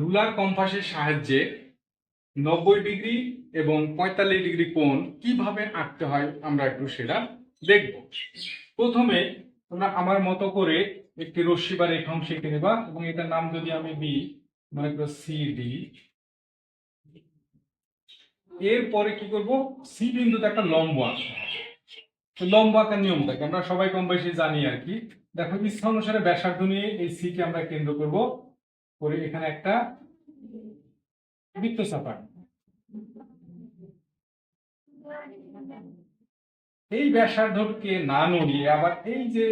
Ruler কম্পাসের সাহায্যে নব্বই degree এবং পঁয়তাল্লিশ ডিগ্রি কোণ কীভাবে আঁকতে হয় আমরা একটু সেটা দেখব প্রথমে তোমরা আমার মতো করে একটি রশ্মি বা রেখাংশ এঁকে নেবা এবং এটার নাম যদি আমি বি মনে করো সি ডি এরপরে কি করব সি বিন্দুতে একটা লম্ব। তো লম্ব আঁকার নিয়মটা কি? আমরা সবাই কম বেশি জানি আর কি দেখো, ইচ্ছা অনুসারে ব্যাসার্ধ নিয়ে এই সি কে আমরা কেন্দ্র করব করে এখানে একটা বৃত্ত চাপা এই ব্যাসার্ধকে না নড়িয়ে আবার এই যে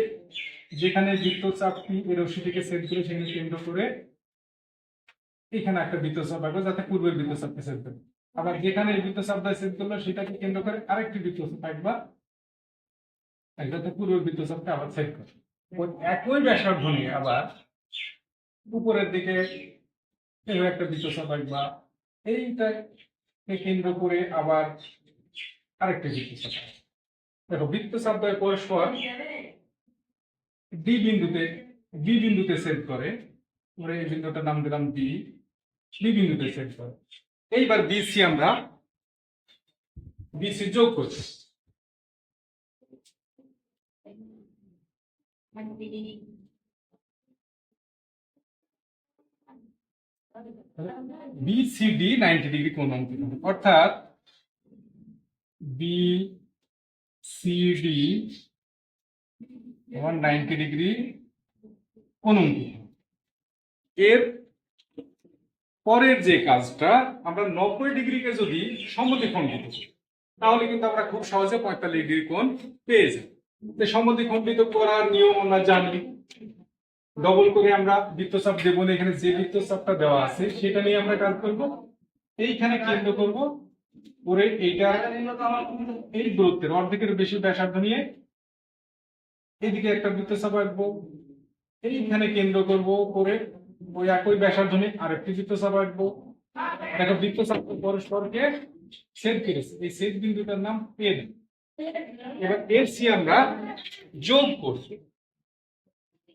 যেখানে বৃত্তচাপটি এই সেট করে সেখানে কেন্দ্র করে এখানে একটা বৃত্তচাপ আঁকবো যাতে পূর্বের বৃত্তচাপকে সেট করে। আবার যেখানে বৃত্তচাপটা সেট করল সেটাকে কেন্দ্র করে আরেকটি বৃত্তচাপ আঁকবা একটাতে পূর্বের বৃত্তচাপটা আবার সেট করে। একই ব্যাসার্ধ নিয়ে আবার উপরের দিকে একটা বৃত্তচাপ আঁকবা এইটাকে কেন্দ্র করে আবার আরেকটা বৃত্তচাপ দেখো বৃত্তচাপ দ্বয় পরস্পর ডি বিন্দুতে বি বিন্দুতে সেট করে। এই বিন্দুটার নাম দিলাম বি বি বিন্দুতে সেট করে। এইবার বিসি আমরা বিসি যোগ করছি। বিসিডি নাইনটি ডিগ্রি কোণ অঙ্কিত। অর্থাৎ B CD one ninety degree কোণ অঙ্কিত এর পরের যে কাজটা, আমরা নব্বই ডিগ্রিকে যদি সমদ্বিখণ্ডিত করি তাহলে কিন্তু আমরা খুব সহজে পঁয়তাল্লিশ ডিগ্রি কোণ পেয়ে যাই সমদ্বিখণ্ডিত করার নিয়ম আমরা জানি। ডবল করে আমরা বৃত্তচাপ দেবো না, এখানে যে বৃত্তচাপটা দেওয়া আছে সেটা নিয়ে আমরা কাজ করব। এইখানে কেন্দ্র করব করে এইটা এই দূরত্বের অর্ধেকের বেশি ব্যাসার্ধ নিয়ে এইদিকে একটা বৃত্তচাপ আঁকবো। এইখানে কেন্দ্র করব করে ওই একই ব্যাসার্ধ নিয়ে আরেকটি বৃত্তচাপ আঁকবো। দেখো বৃত্তচাপ পরস্পরকে ছেদ করেছে, এই ছেদ বিন্দুটার নাম পেন এবার এর সি আমরা যোগ করছি।